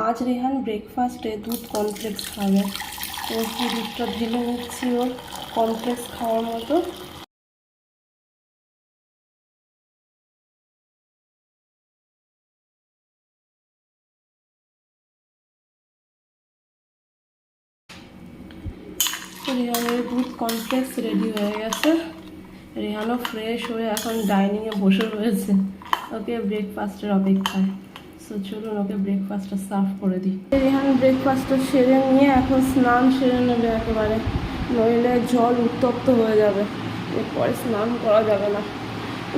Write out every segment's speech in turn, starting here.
আজ রেহান ব্রেকফাস্টে দুধ কমপ্লেক্স খাবে। তো দুধটা ঢেলে নিচ্ছি ওর কমপ্লেক্স খাওয়ার মতো? রেহানের দুধ কমপ্লেক্স রেডি হয়ে গেছে। রেহানও ফ্রেশ হয়ে এখন ডাইনিংয়ে বসে রয়েছে। ওকে ব্রেকফাস্টের অপেক্ষায়। সো চলুন ওকে ব্রেকফাস্টটা সার্ভ করে দিই। রেহান ব্রেকফাস্টটা সেরে নিয়ে এখন স্নান সেরে নেবে একেবারে। নইলে জল উত্তপ্ত হয়ে যাবে। এরপরে স্নান করা যাবে না।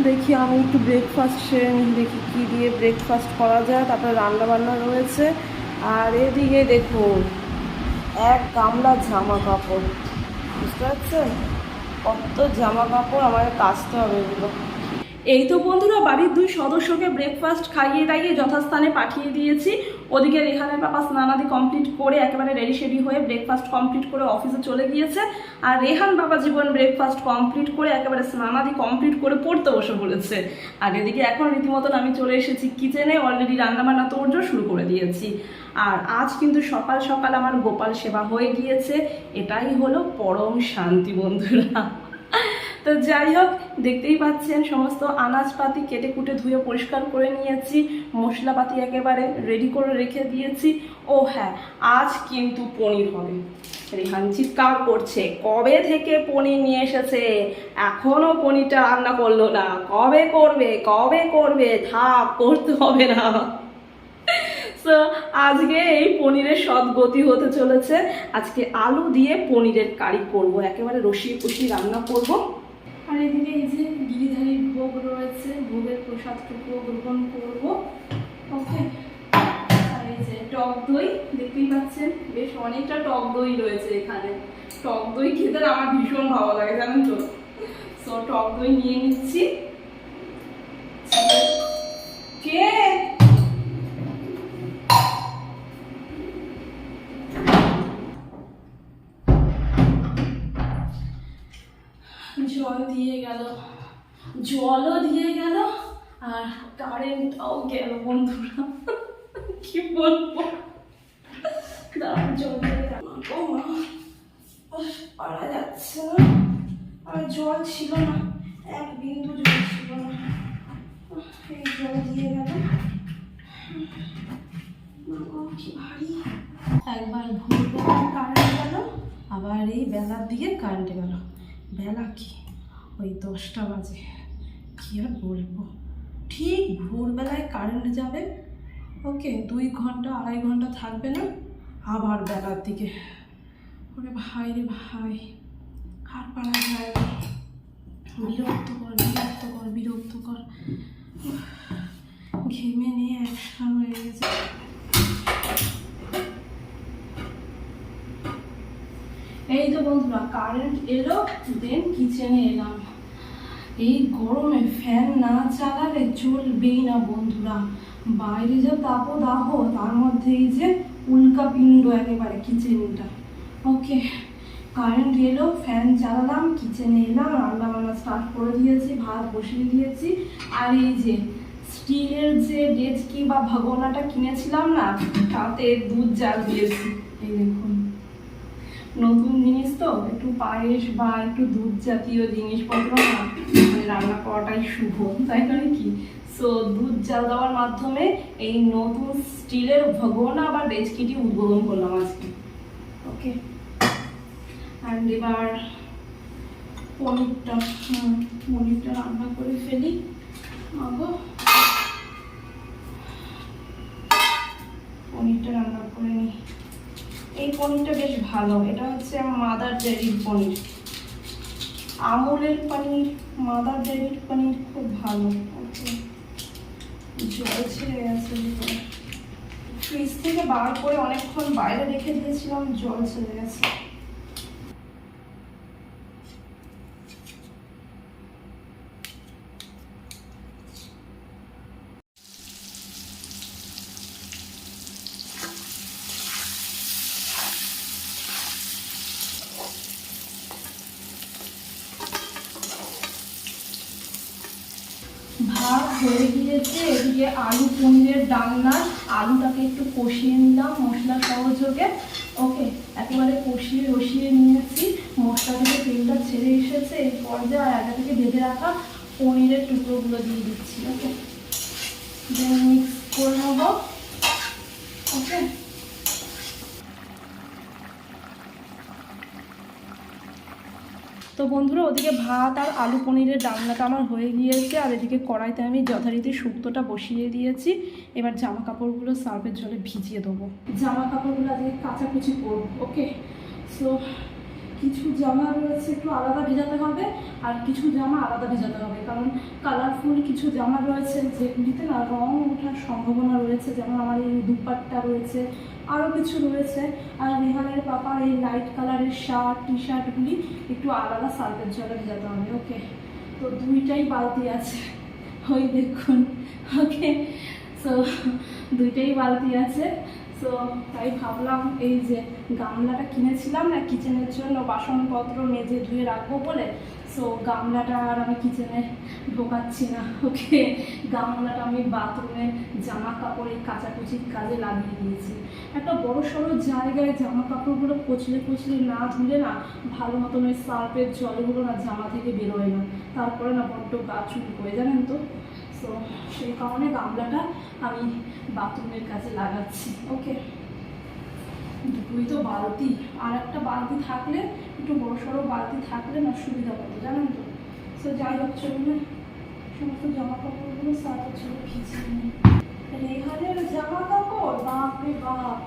দেখি আমি একটু ব্রেকফাস্ট সেরে নিই, দেখি কী দিয়ে ব্রেকফাস্ট করা যায়। তারপরে রান্না বান্না রয়েছে। আর এদিকে দেখুন এক গামলা জামা কাপড়। বুঝতে পারছেন? কত জামা কাপড় আমাকে কাচতে হবে এগুলো। এই তো বন্ধুরা, বাড়ির দুই সদস্যকে ব্রেকফাস্ট খাইয়ে দাইয়ে যথাস্থানে পাঠিয়ে দিয়েছি। ওদিকে রেহানের পাপা স্নানাদি কমপ্লিট করে একেবারে রেডি শেডি হয়ে ব্রেকফাস্ট কমপ্লিট করে অফিসে চলে গিয়েছে। আর রেহান বাবা জীবন ব্রেকফাস্ট কমপ্লিট করে একেবারে স্নানাদি কমপ্লিট করে পড়তে বসে পড়েছে। আর এদিকে এখন রীতিমতন আমি চলে এসেছি কিচেনে অলরেডি রান্নাবান্না তোড়জোড় শুরু করে দিয়েছি। আর আজ কিন্তু সকাল সকাল আমার গোপাল সেবা হয়ে গিয়েছে। এটাই হলো পরম শান্তি বন্ধুরা। তো যাই হোক, দেখতেই পাচ্ছেন, সমস্ত আনাজপাতি কেটে কুটে ধুয়ে পরিষ্কার করে নিয়েছি, মশলাপাতি একেবারে রেডি করে রেখে দিয়েছি। ও হ্যাঁ আজ কিন্তু পনির হবে। রেহান চিৎকার করছে, কবে থেকে পনির নিয়ে এসেছে? এখনও পনিরটা রান্না করল না। কবে করবে? কবে করবে? থাক, করতে হবে না। সো আজকে এই পনিরের সদ্গতি হতে চলেছে। আজকে আলু দিয়ে পনিরের কারি করব, একেবারে রসিয়ে কষিয়ে রান্না করব। আর এদিকে এই যে গিরিধারীর ভোগ রয়েছে, ভোগের প্রসাদটুকুও গ্রহণ করব। ওকে, আর এই যে টক দই, দেখতেই পাচ্ছেন, বেশ অনেকটা টক দই রয়েছে এখানে। টক দই খেতে আমার ভীষণ ভালো লাগে, জানেন তো? সো টক দই নিয়ে নিচ্ছি। কে? দিয়ে গেল জলও দিয়ে গেল আর কারেন্টটাও গেল বন্ধুরা। কি বলব? দাঁড়ান জল পারা যাচ্ছে না। আর জল ছিল না এক বিন্দু জল ছিল না। এই জল দিয়ে গেল। কি ভারী। একবার ভোরবেলা কারেন্ট গেল আবার এই বেলার দিকে কারেন্ট গেল। বেলা কি? ওই দশটা বাজে। কি আর বলব? ঠিক ভোরবেলায় কারেন্ট যাবে। ওকে দুই ঘণ্টা আড়াই ঘণ্টা থাকবে না। আবার বেলার দিকে। ওরে ভাই রে ভাই। আর পারা যায়? বিরক্তকর বিরক্তকর উফ, ঘেমে নিয়ে একসান হয়ে গেছে। এই তো বন্ধুরা কারেন্ট এলো দেন কিচেনে এলাম। এই গরমে ফ্যান না চালালে চলবেই না বন্ধুরা। বাইরে যা তাপো দাহ তার মধ্যে এই যে উল্কা পিণ্ড একেবারে কিচেনটা ওকে কারেন্ট এলো ফ্যান চালালাম কিচেনে এলাম রান্না বান্না স্টার্ট করে দিয়েছি, ভাত বসিয়ে দিয়েছি। আর এই যে স্টিলের যে ডেচকি বা ভাগোনাটা কিনেছিলাম না, তাতে দুধ জাল দিয়েছি। এই দেখুন। নতুন জিনিস তো, একটু পায়েস বা একটু দুধ জাতীয় জিনিসপত্র, না মানে রান্না করাটাই শুভ, তাই নয় কি? সো দুধ জাল দেওয়ার মাধ্যমে এই নতুন স্টিলের ভগোনা বা ডেচকিটি উদ্বোধন করলাম আজকে। ওকে অ্যান্ড এবার পনিরটা পনিরটা রান্না করে ফেলি। আগো এই পনিরটা বেশ ভালো। এটা হচ্ছে মাদার ডেরির পনির। আমুলের পনির মাদার ডেরির পনির খুব ভালো। জল ছেড়ে গেছে ফ্রিজ থেকে বার করে অনেকক্ষণ বাইরে রেখে দিয়েছিলাম, জল ছেড়ে গেছে। ভাত হয়ে গিয়েছে, এদিকে আলু পনিরের ডালনা আলুটাকে একটু কষিয়ে নিলাম, মশলা সহযোগে। ওকে, একেবারে কষিয়ে রসিয়ে নিয়েছি। মশলা থেকে তেলটা ছেড়ে এসেছে, এই পর্যায়ে আগে থেকে বেঁধে রাখা পনিরের টুকরোগুলো দিয়ে দিচ্ছি, ওকে। দেন মিক্স করে নেব, ওকে। বন্ধুরা, ওদিকে ভাত আর আলু পনিরের ডালনাটা আমার হয়ে গিয়েছে, আর এদিকে কড়াইতে আমি যথারীতি শুক্তোটা বসিয়ে দিয়েছি। এবার জামা কাপড়গুলো সার্ফের জলে ভিজিয়ে দেবো। জামা কাপড়গুলো আজকে কাচাকুচি করব, ওকে? সো কিছু জামা রয়েছে, একটু আলাদা ভেজাতে হবে, আর কিছু জামা আলাদা ভেজাতে হবে, কারণ কালারফুল কিছু জামা রয়েছে যেগুলিতে না রং ওঠার সম্ভাবনা রয়েছে। যেমন আমার এই দুপাট্টা রয়েছে আরও কিছু রয়েছে। আর নেহালের পাপার এই লাইট কালারের শার্ট টি শার্টগুলি একটু আলাদা সার্ফের জলে ভেজাতে হবে ওকে তো দুইটাই বালতি আছে। ওই দেখুন ওকে সো দুইটাই বালতি আছে। সো তাই ভাবলাম এই যে গামলাটা কিনেছিলাম না কিচেনের জন্য বাসনপত্র মেজে ধুয়ে রাখব বলে সো গামলাটা আর আমি কিচেনে ঢোকাচ্ছি না। ওকে, গামলাটা আমি বাথরুমে জামা কাপড় এই কাচাকুচির কাজে লাগিয়ে দিয়েছি। একটা বড় সড়ো জায়গায় জামা কাপড়গুলো কচলে কচলে না ধুলে না ভালো মতন ওই সার্ফের জলগুলো না জামা থেকে বেরোয় না। তারপরে না বড্ড গা চুল হয়ে জানেন তো? সো সেই কারণে গামলাটা আমি বাথরুমের কাজে লাগাচ্ছি। ওকে দুটোই তো বালতি। আর একটা বালতি থাকলে একটু বড় সড়ো বালতি থাকলে না সুবিধা হতো, জানেন তো? সো যাই হোক, চলুন সমস্ত জামা কাপড়গুলো সারা ছিল ভিজিয়ে নিই। রেহানের জামা কাপড় বাপরে বাপ!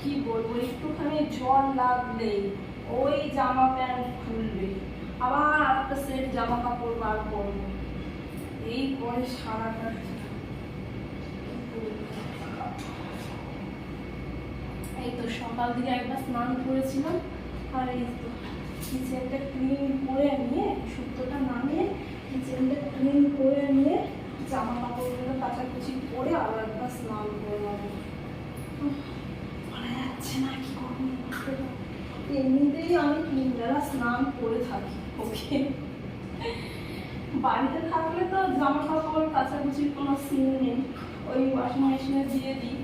কি বলব, একটুখানি জল লাগলেই ওই জামা প্যান্ট খুলবে। আবার একটা সেট জামা কাপড় বার করব। এই করে সারাটা এই তো সকাল দিকে একবার স্নান করেছিলাম। আর এই কিচেনটা ক্লিন করে নিয়ে শুক্তোটা নামিয়ে কিচেনটা ক্লিন করে নিয়ে জামা কাপড়গুলো কাচাকুচি করে আবার একবার স্নান করে নেব। বলা যাচ্ছে না কি এমনিতেই আমি তিন বেলা স্নান করে থাকি, ওকে? বাড়িতে থাকলে তো জামা কাপড় কাচাকুচির কোনো সিন নেই। ওই ওয়াশিং মেশিনে দিয়ে দিই।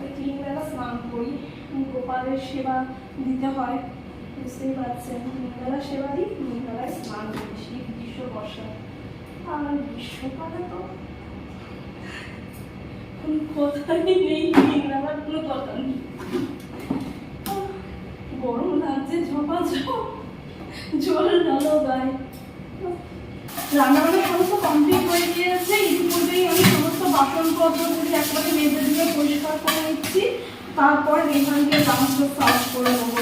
ওই তিন বেলা স্নান করি। গোপালের সেবা দিতে হয়। বুঝতেই পারছেন তিন বেলা সেবা দিই তিন স্নান করি শীত গ্রীষ্ম বর্ষা। আর গ্রীষ্মকালে তো কোনো কথাই নেই বেলার কোনো নেই। গরম লাগছে জল গায়ে। রান্নাবান্না সমস্ত কমপ্লিট হয়ে গিয়েছে ইতিমধ্যেই আমি সমস্ত বাসনপত্রগুলি একবারে মেজে দিয়ে পরিষ্কার করে নিচ্ছি। তারপর রেহানকে জামাগুলো সার্ভ করে নেব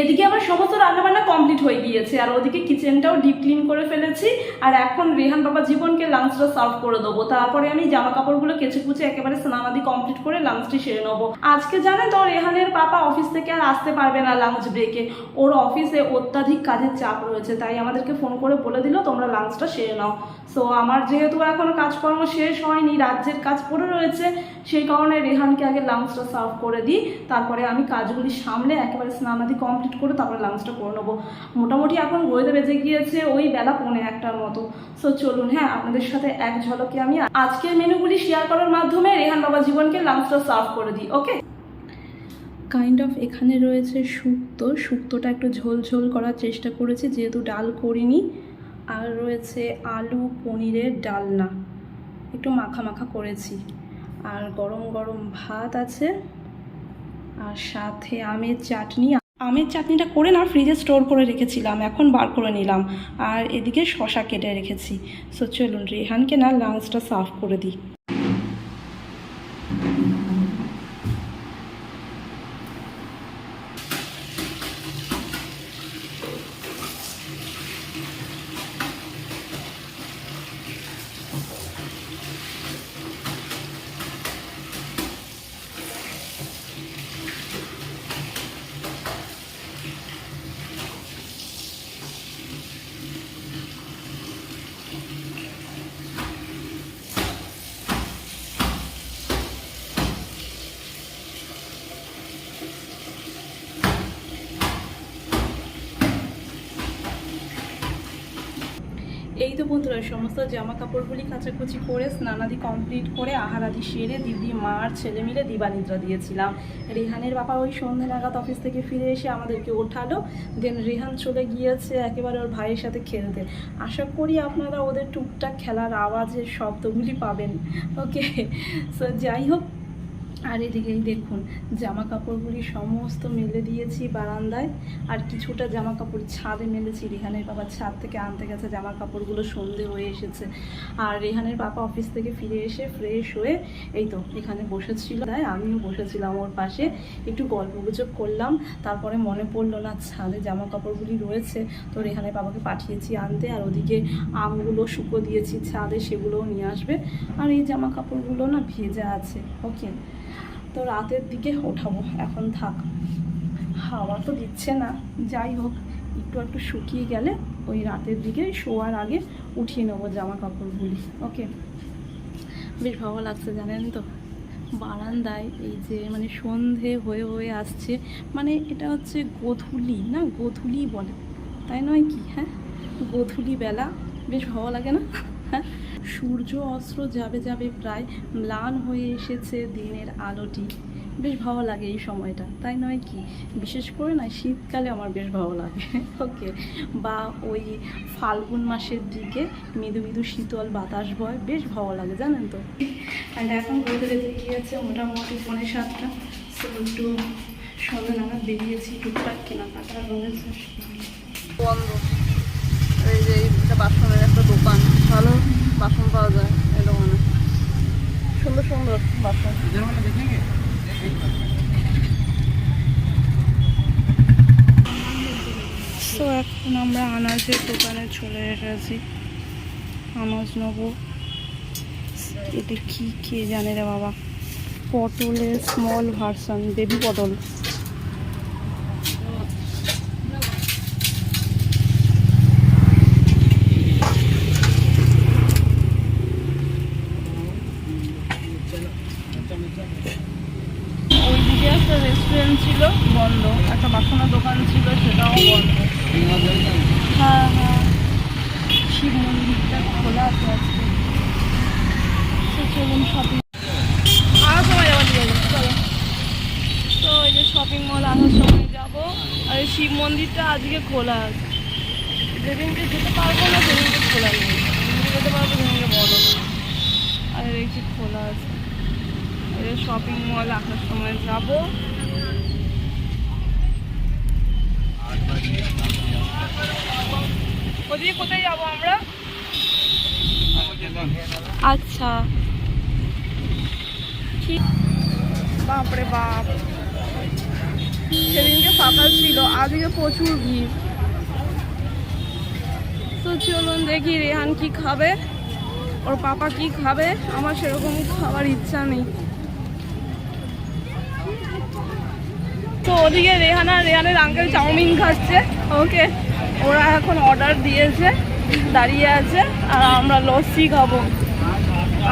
এদিকে আমার সমস্ত রান্নাবান্না কমপ্লিট হয়ে গিয়েছে। আর ওদিকে কিচেনটাও ডিপ ক্লিন করে ফেলেছি। আর এখন রেহান বাবা জীবনকে লাঞ্চটা সার্ভ করে দেবো। তারপরে আমি জামা কাপড়গুলো কেচে কুচে একেবারে স্নানাদি কমপ্লিট করে লাঞ্চটি সেরে নেব। আজকে জানে তো, রেহানের পাপা অফিস থেকে আর আসতে পারবে না লাঞ্চ ব্রেকে ওর অফিসে অত্যাধিক কাজের চাপ রয়েছে, তাই আমাদেরকে ফোন করে বলে দিল, তোমরা লাঞ্চটা সেরে নাও। সো আমার যেহেতু এখনও কাজকর্ম শেষ হয়নি, রাজ্যের কাজ পড়ে রয়েছে, সেই কারণে রেহানকে আগে লাঞ্চটা সার্ভ করে দিই। তারপরে আমি কাজগুলি সামলে একেবারে স্নানাদি কমপ্লিট করে তারপরে লাঞ্চটা করে নেব। মোটামুটি এখন রোদে বেজে গিয়েছে ওই বেলা পৌনে একটার মতো। সো চলুন হ্যাঁ আপনাদের সাথে এক ঝলকে আমি আজকের মেনুগুলি শেয়ার করার মাধ্যমে রেহান বাবা জীবনকে লাঞ্চটা সার্ভ করে দিই ওকে কাইন্ড অফ এখানে রয়েছে শুক্তো। শুক্তোটা একটু ঝোল ঝোল করার চেষ্টা করেছি, যেহেতু ডাল করিনি। আর রয়েছে আলু পনিরের ডালনা। একটু মাখা মাখা করেছি। আর গরম গরম ভাত আছে। আর সাথে আমের চাটনি আমের চাটনিটা করে না ফ্রিজে স্টোর করে রেখেছিলাম, এখন বার করে নিলাম। আর এদিকে শশা কেটে রেখেছি। সো চলুন, রেহানকে না লাঞ্চটা সার্ভ করে দিই। সমস্ত জামা কাপড়গুলি কাচাকুচি করে, স্নানাদি কমপ্লিট করে, আহারাদি সেরে দিদি, মার, ছেলে মিলে দিবানিদ্রা দিয়েছিলাম। রেহানের বাবা ওই সন্ধ্যে নাগাদ অফিস থেকে ফিরে এসে আমাদেরকে ওঠালো। দেন রেহান চলে গিয়েছে একেবারে ওর ভাইয়ের সাথে খেলতে। আশা করি আপনারা ওদের টুকটাক খেলার আওয়াজের শব্দগুলি পাবেন। ওকে সো যাই হোক আর এদিকেই দেখুন জামা কাপড়গুলি সমস্ত মেলে দিয়েছি বারান্দায়, আর কিছুটা জামা কাপড় ছাদে মেলেছি। রেহানের বাবা ছাদ থেকে আনতে গেছে জামা কাপড়গুলো সন্ধে হয়ে এসেছে। আর রেহানের বাবা অফিস থেকে ফিরে এসে ফ্রেশ হয়ে এই তো, এখানে বসেছিল। তাই আমিও বসেছিলাম ওর পাশে। একটু গল্প গুজব করলাম, তারপরে মনে পড়ল, না, ছাদে জামা কাপড়গুলি রয়েছে, তো রেহানের বাবাকে পাঠিয়েছি আনতে, আর ওদিকে আমগুলো শুকো দিয়েছি, ছাদে সেগুলোও নিয়ে আসবে। আর এই জামা কাপড়গুলো না ভেজা আছে। ওকে তো রাতের দিকে ওঠাবো, এখন থাক। হাওয়া তো দিচ্ছে না, যাই হোক, একটু একটু শুকিয়ে গেলে ওই রাতের দিকে শোয়ার আগে উঠিয়ে নেব জামা কাপড়গুলি ওকে? বেশ ভালো লাগছে জানেন তো? বারান্দায় এই যে মানে সন্ধে হয়ে হয়ে আসছে মানে এটা হচ্ছে গোধূলি, না গোধূলি বলে, তাই নয় কি হ্যাঁ? গোধূলি বেলা, বেশ ভালো লাগে না? হ্যাঁ? সূর্য অস্ত্র যাবে যাবে প্রায় ম্লান হয়ে এসেছে দিনের আলোটি। বেশ ভালো লাগে এই সময়টা, তাই নয় কি? বিশেষ করে না, শীতকালে আমার বেশ ভালো লাগে। ওকে, বা ওই ফাল্গুন মাসের দিকে মৃদু মৃদু শীতল বাতাস বয়, বেশ ভালো লাগে, জানেন তো? অ্যান্ড এখন বলতে বেজে গিয়েছে মোটামুটি পৌনে সাতটা। সো একটু সন্ধ্যে নাগাদ বেরিয়েছি, টুকটাক কেনাকাটা রয়েছে। বন্ধ। এই যে এইটা বাসনের একটা দোকান। ভালো? বাসন পাওয়া যায় দোকানে। সুন্দর সুন্দর বাসন। তো এখন আমরা আনাজের দোকানে চলে এসেছি। আনাজ নেব। এটা কি, কে জানে রে বাবা? পটলের স্মল ভার্সন বেবি পটল ওইদিকে একটা রেস্টুরেন্ট ছিল বন্ধ একটা দোকান ছিল সেটাও বন্ধ। হ্যাঁ হ্যাঁ। শিব মন্দিরটা খোলা আছে আজকে। তো চলুন শপিং আরও সময় যাব ঠিক আছে চলো। তো ওই যে শপিং মল আসার সময় যাব। আর এই শিব মন্দিরটা আজকে খোলা আছে। যেদিনকে যেতে পারব না, সেদিনকে খোলা নেই। যেদিনকে যেতে পারব, সেদিনকে বন্ধ আর দেখছি খোলা আছে। এই শপিং মল আসার সময় যাব। ওদিকে কোথায় যাব আমরা? আচ্ছা। বাপরে বাপ। সেদিনকে ফাঁকা ছিল আজকে প্রচুর ভিড়। তো চলুন দেখি রেহান কি খাবে ওর পাপা কি খাবে আমার সেরকম খাবার ইচ্ছা নেই। ওদিকে রেহানা, রেহানের আঙ্কেল চাউমিন খাচ্ছে। ওকে, ওরা এখন অর্ডার দিয়েছে, দাঁড়িয়ে আছে, আর আমরা লস্যি খাব।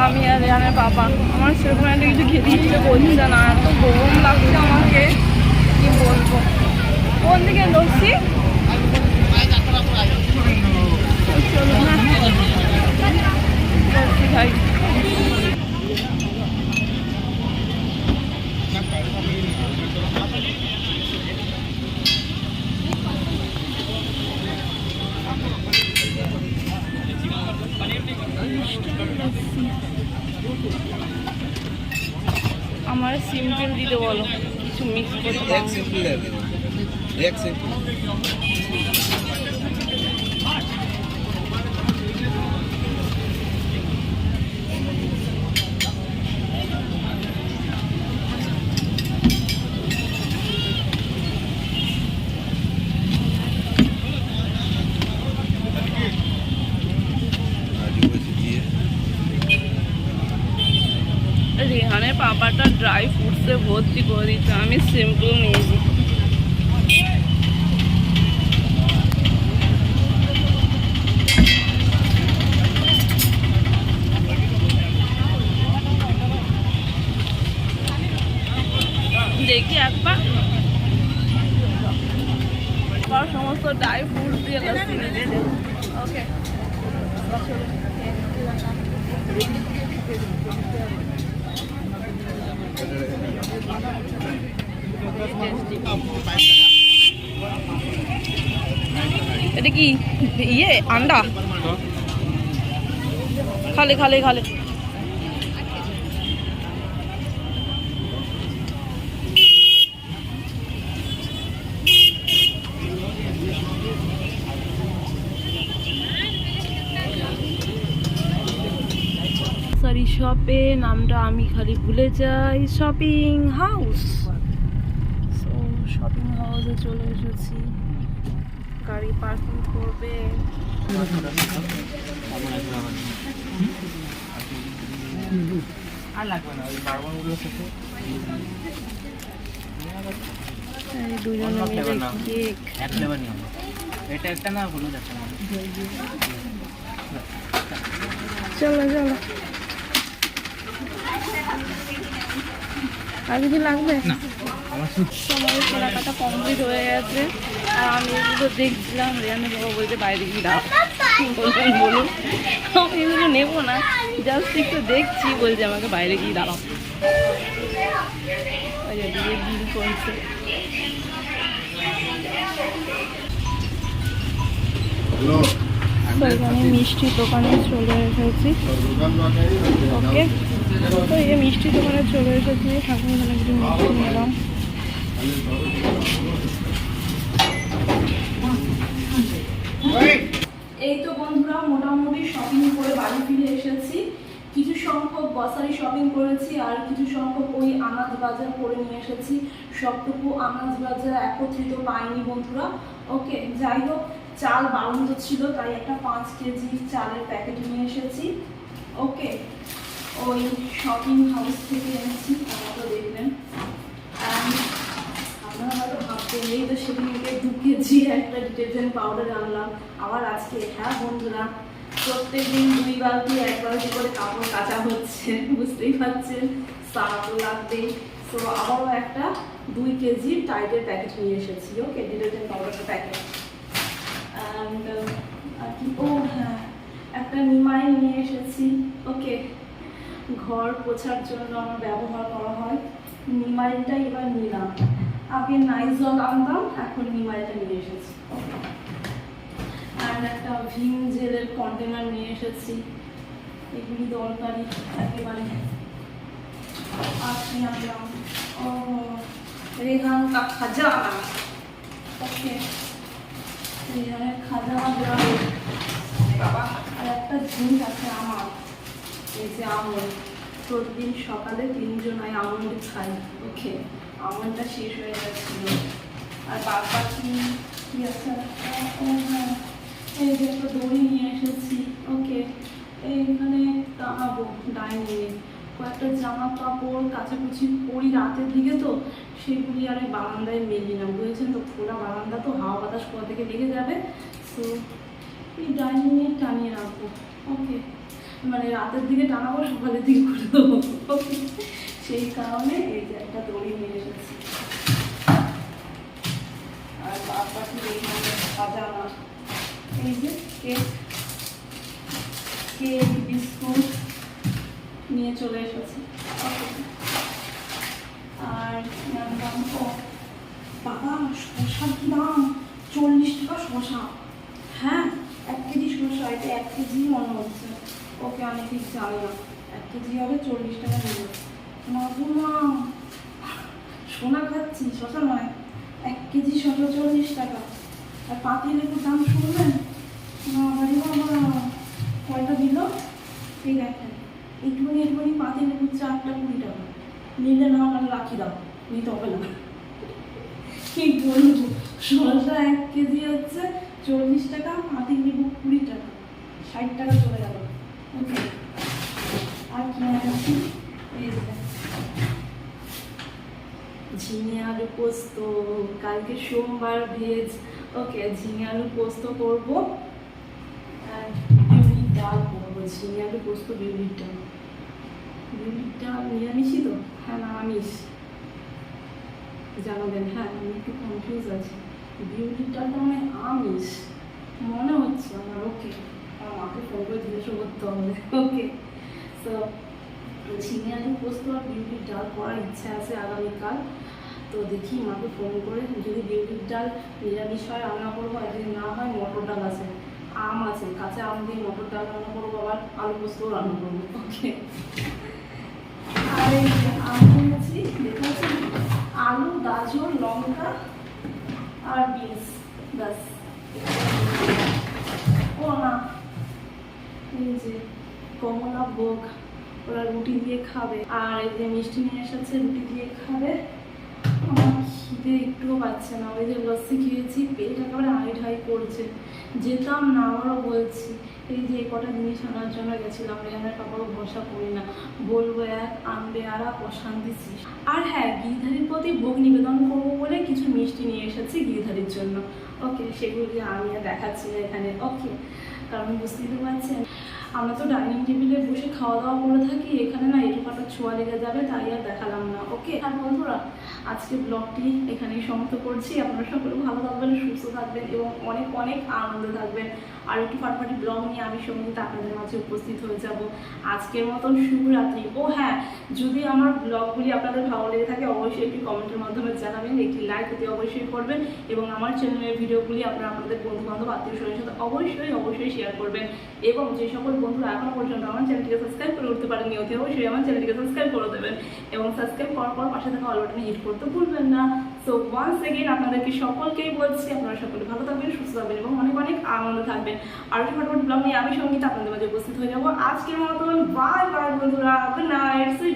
আমি আর রেহানের বাবা আমার সেরকম একটা কিছু খেতে ইচ্ছে করছে না। এত গরম লাগছে আমাকে। কি বলব? কোন দিকে লস্যি? চলুন লস্যি খাই। সিম টিম দিতে বলো। কিছু মিক্স করে এক সিম্পল এক সিম্পল ফ্রুটসে ভর্তি করে দিচ্ছে আমি সিম্পল নিয়েছি দেখি একবার। সমস্ত ড্রাই ফ্রুটস দিয়ে ওকে এটা কি? ইয়ে আন্ডা? খালে খালে খালে। নামটা আমি খালি ভুলে যাই শপিং হাউস সো শপিং হাউসে চলে এসেছি। গাড়ি পার্কিং করবে। দুজনে মিলে কেক এটা একটা না হলুদ একটা চলো চলো। আর কিছু লাগবে? কেনাকাটা কমপ্লিট হয়ে গেছে। আর আমি এগুলো দেখছিলাম বাবা বলতে বাইরে গিয়ে দাও। বলবেন বলুন। আমি এগুলো নেব না। জাস্ট একটু দেখছি। বলছে আমাকে বাইরে গিয়ে দাঁড়াও ওই দিয়ে বিল করছে তো মিষ্টির দোকানে চলে এসেছি। ওকে তো এই যে মিষ্টির দোকানে চলে এসেছি এখন এখানে কিছু মিষ্টি নিলাম। এই তো বন্ধুরা, মোটামুটি শপিং করে বাড়ি ফিরে এসেছি। কিছু সংখ্যক গ্রসারি শপিং করেছি আর কিছু সংখ্যক ওই আনাজ বাজার করে নিয়ে এসেছি। সবটুকু আনাজ বাজার একত্রিত পাইনি বন্ধুরা। ওকে যাই হোক, চাল বাড়ন্ত ছিল, তাই একটা পাঁচ কেজি চালের প্যাকেট নিয়ে এসেছি। ওকে ওই শপিং হাউস থেকে এনেছি দেখবেন। And আপনারা হয়তো ভাবছেন এই তো সেদিনকে কেজি একটা ডিটারজেন্ট পাউডার আনলাম। আবার আজকে হ্যাঁ বন্ধুরা প্রত্যেক দিন দুই বালতি, এক বালতি করে কাপড় কাচা হচ্ছে, বুঝতেই পারছেন? সাবানও লাগবে তো আবারও একটা দুই কেজি টাইটের প্যাকেট নিয়ে এসেছি, ওকে? ডিটারজেন্ট পাউডারের প্যাকেট অ্যান্ড আর কি? ও হ্যাঁ একটা নিমাই নিয়ে এসেছি, ওকে? ঘর পোছার জন্য আমার ব্যবহার করা হয়। নিমাইলটা এবার নিলাম। আগে নাইজল আনতাম, এখন নিমাইলটা নিয়ে এসেছি। আর একটা ভিম জেলের কন্টেনার নিয়ে এসেছি। এগুলি দরকারি, একেবারে। আজকে আনলাম ও, রেহান কা খাজানা ওকে খাজানা বাবা আর একটা জিনিস আছে আমার। এই যে আমল, প্রতিদিন সকালে তিনজনায় আমন্ড খাই, ওকে। আমন্ডটা শেষ হয়ে যাচ্ছিল। আর বাদ বাকি কি এই যে একটা দড়ি নিয়ে এসেছি, ওকে। এইখানে টাঙাবো ডাইনিংয়ে। কয়েকটা জামা কাপড় কাচাকুচি করি রাতের দিকে তো, সেগুলি আর এই বারান্দায় মেলি না, বুঝেছেন তো? খোলা বারান্দা তো, হাওয়া বাতাস কোথা থেকে লেগে যাবে? তো এই ডাইনিংয়ে টানিয়ে রাখব, ওকে। মানে রাতের দিকে টানাবো সকালের দিকে করে দেবো। সেই কারণে এই যে একটা দড়ি নিয়ে এসেছি। আর বাদ বাকি এইখানে সাজানা এই যে কেক। কেক, বিস্কুট নিয়ে চলে এসেছি। আর দাম ও বাবা শশার কি দাম? চল্লিশ টাকা শশা হ্যাঁ এক কেজি শসা, এটা এক কেজি মনে হচ্ছে। ওকে আমি ঠিক জানি এক কেজি হবে চল্লিশ টাকা নেবে না গো মা, সোনা খাচ্ছি, শশা নয়, এক কেজি শশা চল্লিশ টাকা। আর পাতি লেবুর দাম শুনবেন? না বাবা কয়টা দিল? এই দেখেন একটুখানি একটুখানি পাতি লেবুর চারটা কুড়ি টাকা। নিলে না আমার রাখি দাও, নিতে হবে না। কি বলব শসা এক কেজি হচ্ছে চল্লিশ টাকা পাতি লেবু কুড়ি টাকা, ষাট টাকা চলে গেল। আর কি ঝিঙে আলু পোস্ত, কালকে সোমবার ভেজ। ওকে ঝিঙে আলু পোস্ত করব। আর বিউলির ডাল করব। ঝিঙে আলু পোস্ত, বিউলির ডাল। বিউলির ডাল নিরামিষই তো? হ্যাঁ না আমিষ জানাবেন হ্যাঁ আমি একটু কনফিউজ আছি। বিউলির ডালটা মানে আমিষ। মনে হচ্ছে আমার ওকে মাকে ফোন করে জিজ্ঞেস করতে হবে ওকে? তো ঝিঙে আলু পোস্ত আর বিউটির ডাল করার ইচ্ছা আছে আগামীকাল। তো দেখি মাকে ফোন করে, যদি বিউটির ডাল নিরামিষ হয়, রান্না করব, আর যদি না হয়, মটর ডাল আছে। আম আছে, কাঁচা আম দিয়ে মটর ডাল রান্না করব, আবার আলু পোস্তও রান্না করব, ওকে। আর আম দেখেছি আলু, গাজর, লঙ্কা আর বিনস, ব্যাস ও না এই যে কমলা ভোগ ওরা রুটি দিয়ে খাবে। আর এই যে মিষ্টি নিয়ে এসেছে, রুটি দিয়ে খাবে। আমার খিদে একটুও পাচ্ছে না। ওই যে লস্যি খেয়েছি, পেট একেবারে হাই ঢাই করছে। যেতাম না আমারও বলছি, এই যে কটা জিনিস আনার জন্য গেছিলাম রেহানের কাপড়ও ভরসা করি না। বলব, এক আনবে আর অশান্তি। আর হ্যাঁ গিরিধারীর প্রতি ভোগ নিবেদন করব বলে কিছু মিষ্টি নিয়ে এসেছি গিরিধারীর জন্য। ওকে, সেগুলি আমি দেখাচ্ছি এখানে। ওকে, কারণ বুঝতেই তো পারছেন। আমরা তো ডাইনিং টেবিলে বসে খাওয়া দাওয়া করে থাকি, এখানে না এটু কাটা ছোঁয়া লেগে যাবে, তাই আর দেখালাম না ওকে আর বন্ধুরা, আজকে ব্লগটি এখানেই সমাপ্ত করছি। আপনারা সকলে ভালো থাকবেন, সুস্থ থাকবেন এবং অনেক অনেক আনন্দ থাকবেন। আর একটু ফাটফাটি ব্লগ নিয়ে আমি সংগীত আপনাদের মাঝে উপস্থিত হয়ে যাব। আজকের মতন শুভরাত্রি। ও হ্যাঁ যদি আমার ব্লগগুলি আপনাদের ভালো লেগে থাকে, অবশ্যই একটি কমেন্টের মাধ্যমে জানাবেন, একটি লাইক দিতে অবশ্যই করবেন এবং আমার চ্যানেলের ভিডিওগুলি আপনারা আপনাদের বন্ধু বান্ধব আত্মীয় স্বজনের সাথে অবশ্যই অবশ্যই শেয়ার করবেন এবং যে সকল বন্ধুরা, এখনও পর্যন্ত আমার চ্যানেলটিকে সাবস্ক্রাইব করে উঠতে পারেননি, অতি অবশ্যই আমার চ্যানেলটিকে সাবস্ক্রাইব করে দেবেন এবং সাবস্ক্রাইব করার পর পাশে থাকা অল হিট করতে ভুলবেন না। সো ওয়ান্স এগেইন আপনাদেরকে সকলকেই বলছি, আপনারা সকলে ভালো থাকবেন, সুস্থ থাকবেন এবং অনেক অনেক আনন্দ থাকবেন। আর একটি ফটোফট ব্লগ নিয়ে আমি সংগীত, আপনাদের মাঝে উপস্থিত হয়ে যাব। আজকের মতন বাই বাই বন্ধুরা গুড নাইট সুইট